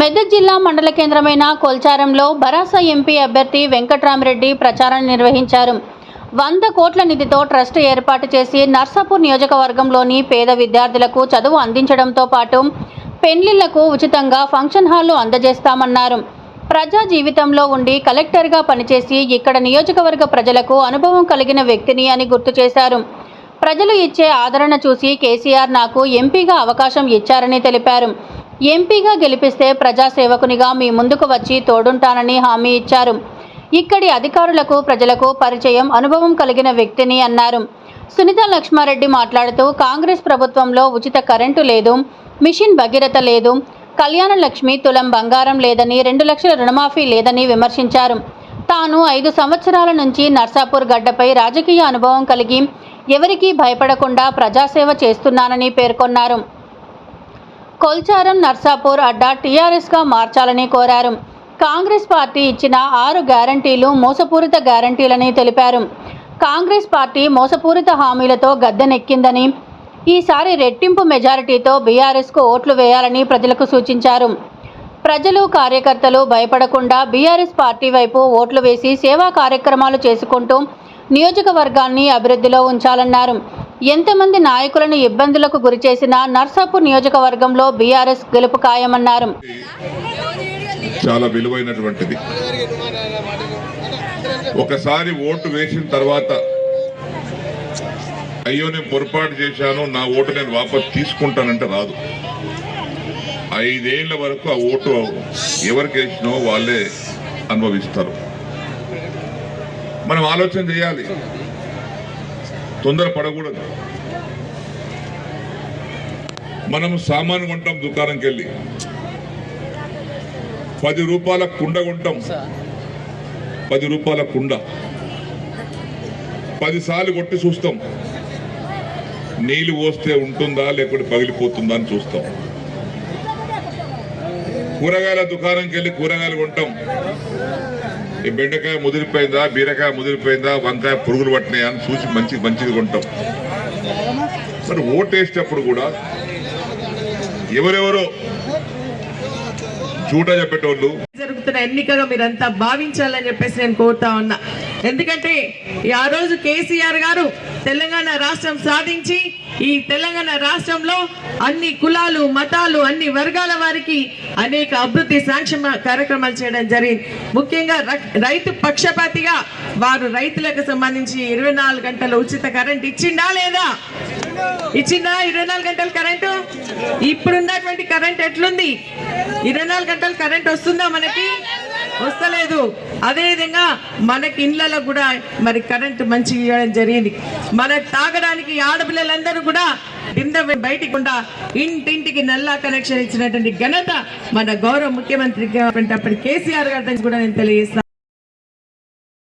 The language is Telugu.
మెదక్ జిల్లా మండల కేంద్రమైన కొల్చారంలో బరాస ఎంపీ అభ్యర్థి వెంకట్రామరెడ్డి ప్రచారం నిర్వహించారు. వంద కోట్ల నిధితో ట్రస్ట్ ఏర్పాటు చేసి నర్సాపూర్ నియోజకవర్గంలోని పేద విద్యార్థులకు చదువు అందించడంతో పాటు పెళ్ళిళ్ళకు ఉచితంగా ఫంక్షన్ హాల్లు అందజేస్తామన్నారు. ప్రజా జీవితంలో ఉండి కలెక్టర్గా పనిచేసి ఇక్కడ నియోజకవర్గ ప్రజలకు అనుభవం కలిగిన వ్యక్తిని అని గుర్తు చేశారు. ప్రజలు ఇచ్చే ఆదరణ చూసి కేసీఆర్ నాకు ఎంపీగా అవకాశం ఇచ్చారని తెలిపారు. ఎంపీగా గెలిపిస్తే ప్రజాసేవకునిగా మీ ముందుకు వచ్చి తోడుంటానని హామీ ఇచ్చారు. ఇక్కడి అధికారులకు ప్రజలకు పరిచయం అనుభవం కలిగిన వ్యక్తిని అన్నారు. సునీత లక్ష్మారెడ్డి మాట్లాడుతూ కాంగ్రెస్ ప్రభుత్వంలో ఉచిత కరెంటు లేదు మిషన్ భగీరథ లేదు కళ్యాణ లక్ష్మి తులం బంగారం లేదని రెండు లక్షల రుణమాఫీ లేదని విమర్శించారు. తాను ఐదు సంవత్సరాల నుంచి నర్సాపూర్ గడ్డపై రాజకీయ అనుభవం కలిగి ఎవరికీ భయపడకుండా ప్రజాసేవ చేస్తున్నానని పేర్కొన్నారు. కొల్చారం నర్సాపూర్ అడ్డా టీఆర్ఎస్గా మార్చాలని కోరారు. కాంగ్రెస్ పార్టీ ఇచ్చిన ఆరు గ్యారంటీలు మోసపూరిత గ్యారంటీలని తెలిపారు. కాంగ్రెస్ పార్టీ మోసపూరిత హామీలతో గద్దెనెక్కిందని ఈసారి రెట్టింపు మెజారిటీతో బీఆర్ఎస్కు ఓట్లు వేయాలని ప్రజలకు సూచించారు. ప్రజలు కార్యకర్తలు భయపడకుండా బీఆర్ఎస్ పార్టీ వైపు ఓట్లు వేసి సేవా కార్యక్రమాలు చేసుకుంటూ నియోజకవర్గాన్ని అభివృద్ధిలో ఉంచాలన్నారు. ఎంతమంది నాయకులను ఇబ్బందులకు గురిచేసినా నర్సాపూర్ నియోజకవర్గంలో బీఆర్ఎస్ గెలుపు ఖాయమన్నారు. చాలా విలువైనటువంటిది. ఒకసారి ఓటు వేసిన తర్వాత అయ్యో నేను పొరపాటు చేశాను నా ఓటు నేను వాపస్ తీసుకుంటానంటే రాదు. ఐదేళ్ళ వరకు ఆ ఓటు ఎవరికి వేసినో వాళ్ళే అనుభవిస్తారు. మనం ఆలోచన చేయాలి. తొందర పడకూడదు మనం సామాను కొంటాం దుకాణంకి వెళ్ళి పది రూపాయల కుండ కొంటాం. పది రూపాయల కుండ. పదిసార్లు కొట్టి చూస్తాం. నీళ్ళు పోస్తే ఉంటుందా లేకుంటే పగిలిపోతుందా అని చూస్తాం. కూరగాయల దుకాణంకి వెళ్ళి కూరగాయలు కొంటాం. ఈ బెండకాయ ముదిరిపోయిందా బీరకాయ ముదిరిపోయిందా వంకాయ పురుగులు పట్టినాయా అని చూసి మంచి మంచిది కొంటాం. మరి ఓటేసేటప్పుడు కూడా ఎవరెవరో చూట చెప్పేటోళ్ళు జరుగుతున్న ఎన్నికగా మీరంతా భావించాలని చెప్పేసి నేను కోరుతా ఉన్నా. ఎందుకంటే ఈ ఆ రోజు కేసీఆర్ గారు తెలంగాణ రాష్ట్రం సాధించి ఈ తెలంగాణ రాష్ట్రంలో అన్ని కులాలు మతాలు అన్ని వర్గాల వారికి అనేక అభివృద్ధి సంక్షేమ కార్యక్రమాలు చేయడం జరిగింది. ముఖ్యంగా రైతు పక్షపాతిగా వారు రైతులకు సంబంధించి ఇరవై నాలుగు గంటల ఉచిత కరెంట్ ఇచ్చిందా లేదా? ఇచ్చిందా? ఇరవై నాలుగు గంటల కరెంటు? ఇప్పుడున్నటువంటి కరెంట్ ఎట్లుంది? ఇరవై నాలుగు గంటల కరెంట్ వస్తుందా మనకి? వస్తలేదు. అదేవిధంగా మనకి ఇళ్ళలో కూడా మరి కరెంటు మంచి ఇవ్వడం జరిగింది. మన తాగడానికి ఆడపిల్లలందరూ కూడా కింద బయటికి కూడా ఇంటింటికి నల్లా కనెక్షన్ ఇచ్చినటువంటి ఘనత మన గౌరవ ముఖ్యమంత్రి అప్పటి కేసీఆర్ గారి కూడా నేను తెలియజేస్తాను